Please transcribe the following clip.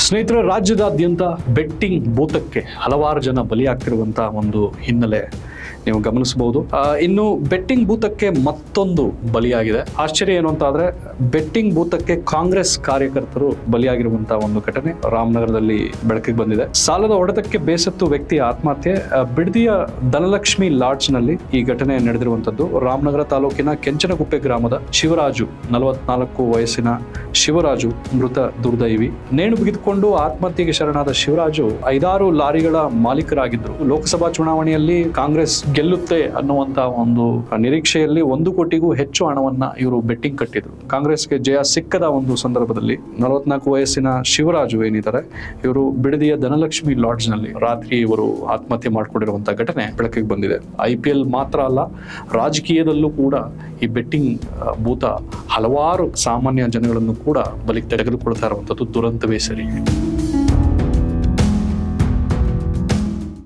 ಸ್ನೇಹಿತರೆ ರಾಜ್ಯದಾದ್ಯಂತ ಬೆಟ್ಟಿಂಗ್ ಭೂತಕ್ಕೆ ಹಲವಾರು ಜನ ಬಲಿಯಾಗ್ತಿರುವಂತಹ ಒಂದು ಹಿನ್ನೆಲೆ ನೀವು ಗಮನಿಸಬಹುದು. ಇನ್ನು ಬೆಟ್ಟಿಂಗ್ ಭೂತಕ್ಕೆ ಮತ್ತೊಂದು ಬಲಿಯಾಗಿದೆ. ಆಶ್ಚರ್ಯ ಏನು ಅಂತ ಆದ್ರೆ ಬೆಟ್ಟಿಂಗ್ ಭೂತಕ್ಕೆ ಕಾಂಗ್ರೆಸ್ ಕಾರ್ಯಕರ್ತರು ಬಲಿಯಾಗಿರುವಂತಹ ಒಂದು ಘಟನೆ ರಾಮನಗರದಲ್ಲಿ ಬೆಳಕಿಗೆ ಬಂದಿದೆ. ಸಾಲದ ಹೊಡೆತಕ್ಕೆ ಬೇಸತ್ತು ವ್ಯಕ್ತಿ ಆತ್ಮಹತ್ಯೆ ಬಿಡದಿಯ ಧನಲಕ್ಷ್ಮಿ ಲಾಡ್ಜ್ನಲ್ಲಿ ಈ ಘಟನೆ ನಡೆದಿರುವಂತದ್ದು ರಾಮನಗರ ತಾಲೂಕಿನ ಕೆಂಚನಗುಪ್ಪೆ ಗ್ರಾಮದ ಶಿವರಾಜು, ನಲವತ್ನಾಲ್ಕು ವಯಸ್ಸಿನ ಶಿವರಾಜು ಮೃತ ದುರ್ದೈವಿ. ನೇಣು ಬಿಗಿದುಕೊಂಡು ಆತ್ಮಹತ್ಯೆಗೆ ಶರಣಾದ ಶಿವರಾಜು ಐದಾರು ಲಾರಿಗಳ ಮಾಲೀಕರಾಗಿದ್ದರು. ಲೋಕಸಭಾ ಚುನಾವಣೆಯಲ್ಲಿ ಕಾಂಗ್ರೆಸ್ ಗೆಲ್ಲುತ್ತೆ ಅನ್ನುವಂತ ಒಂದು ನಿರೀಕ್ಷೆಯಲ್ಲಿ ಒಂದು ಕೋಟಿಗೂ ಹೆಚ್ಚು ಹಣವನ್ನ ಇವರು ಬೆಟ್ಟಿಂಗ್ ಕಟ್ಟಿದ್ರು. ಕಾಂಗ್ರೆಸ್ಗೆ ಜಯ ಸಿಕ್ಕದ ಒಂದು ಸಂದರ್ಭದಲ್ಲಿ ನಲವತ್ನಾಲ್ಕು ವಯಸ್ಸಿನ ಶಿವರಾಜು ಏನಿದ್ದಾರೆ, ಇವರು ಬಿಡದಿಯ ಧನಲಕ್ಷ್ಮಿ ಲಾಡ್ಜ್ನಲ್ಲಿ ರಾತ್ರಿ ಇವರು ಆತ್ಮಹತ್ಯೆ ಮಾಡಿಕೊಂಡಿರುವಂತಹ ಘಟನೆ ಬೆಳಕಿಗೆ ಬಂದಿದೆ. ಐ ಪಿ ಎಲ್ ಮಾತ್ರ ಅಲ್ಲ, ರಾಜಕೀಯದಲ್ಲೂ ಕೂಡ ಈ ಬೆಟ್ಟಿಂಗ್ ಭೂತ ಹಲವಾರು ಸಾಮಾನ್ಯ ಜನಗಳನ್ನು ಕೂಡ ಬಲಿ ತೆಗೆದುಕೊಳ್ತಾ ಇರುವಂಥದ್ದು ದುರಂತವೇ ಸರಿ.